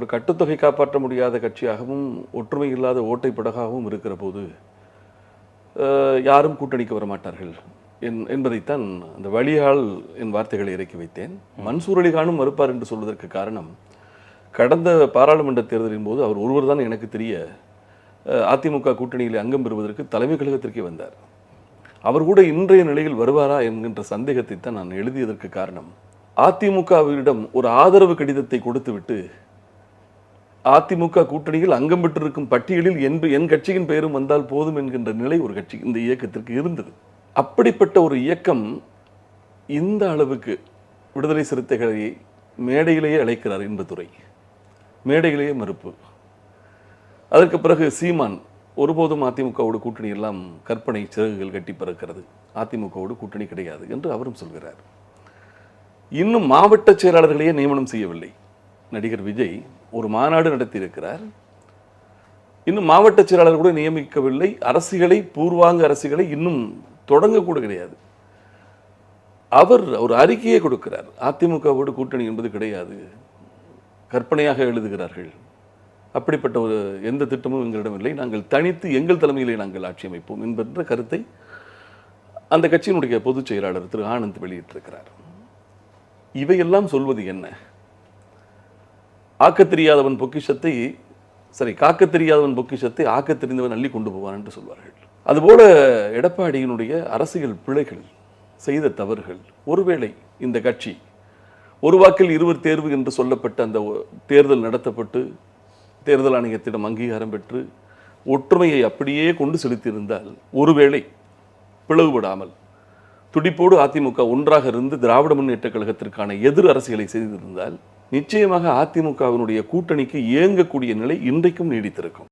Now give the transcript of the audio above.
ஒரு கட்டுத்தொகை காப்பாற்ற முடியாத கட்சியாகவும் ஒற்றுமை இல்லாத ஓட்டை படகாகவும் இருக்கிற போது யாரும் கூட்டணிக்கு வர மாட்டார்கள் என் என்பதைத்தான் அந்த வழியால் என் வார்த்தைகளை இறக்கி வைத்தேன். மன்சூர் அலிகானும் மறுப்பார் என்று சொல்வதற்கு காரணம் கடந்த பாராளுமன்ற தேர்தலின் போது அவர் ஒருவர் தான் எனக்கு தெரிய அதிமுக கூட்டணியில் அங்கம் பெறுவதற்கு தலைமை கழகத்திற்கே வந்தார். அவர் கூட இன்றைய நிலையில் வருவாரா என்கின்ற சந்தேகத்தை தான் நான் எழுதியதற்கு காரணம் அதிமுகவிடம் ஒரு ஆதரவு கடிதத்தை கொடுத்துவிட்டு அதிமுக கூட்டணியில் அங்கம் பெற்றிருக்கும் பட்டியலில் என் என் கட்சியின் பெயரும் வந்தால் போதும் என்கின்ற நிலை ஒரு கட்சி இந்த இயக்கத்திற்கு இருந்தது. அப்படிப்பட்ட ஒரு இயக்கம் இந்த அளவுக்கு விடுதலை சிறுத்தைகளை மேடையிலேயே அழைக்கிறார் இன்பத்துறை. மேடையிலேயே மறுப்பு. அதற்கு பிறகு சீமான் ஒருபோதும் அதிமுகவோடு கூட்டணி எல்லாம் கற்பனை சிறகுகள் கட்டி பறக்கிறது. அதிமுகவோடு கூட்டணி கிடையாது என்று அவரும் சொல்கிறார். இன்னும் மாவட்ட செயலாளர்களையே நியமனம் செய்யவில்லை. நடிகர் விஜய் ஒரு மாநாடு நடத்தியிருக்கிறார். இன்னும் மாவட்ட செயலாளர் கூட நியமிக்கவில்லை. அரசுகளை பூர்வாங்க அரசுகளை இன்னும் தொடங்கக்கூட கிடையாது. அவர் ஒரு அறிக்கையை கொடுக்கிறார். அதிமுகவோடு கூட்டணி என்பது கிடையாது. கற்பனையாக எழுதுகிறார்கள். அப்படிப்பட்ட ஒரு எந்த திட்டமும் எங்களிடம் இல்லை. நாங்கள் தனித்து எங்கள் தலைமையிலே நாங்கள் ஆட்சி அமைப்போம் என்கின்ற கருத்தை அந்த கட்சியினுடைய பொதுச் செயலாளர் திரு ஆனந்த் வெளியிட்டிருக்கிறார். இவையெல்லாம் சொல்வது என்ன? ஆக்க தெரியாதவன் பொக்கிஷத்தை சரி காக்க தெரியாதவன் பொக்கிஷத்தை ஆக்க தெரிந்தவன் அள்ளி கொண்டு போவான் என்று சொல்வார்கள். அதுபோல எடப்பாடியினுடைய அரசியல் பிழைகள் செய்த தவறுகள் ஒருவேளை இந்த கட்சி ஒரு வாக்கில் இருவர் தேர்வு என்று சொல்லப்பட்ட அந்த தேர்தல் நடத்தப்பட்டு தேர்தல் ஆணையத்திடம் அங்கீகாரம் பெற்று ஒற்றுமையை அப்படியே கொண்டு செலுத்தியிருந்தால் ஒருவேளை பிளவுபடாமல் துடிப்போடு அதிமுக ஒன்றாக இருந்து திராவிட முன்னேற்றக் கழகத்திற்கான எதிர் அரசியலை செய்திருந்தால் நிச்சயமாக அதிமுகவினுடைய கூட்டணிக்கு இயங்கக்கூடிய நிலை இன்றைக்கும் நீடித்திருக்கும்.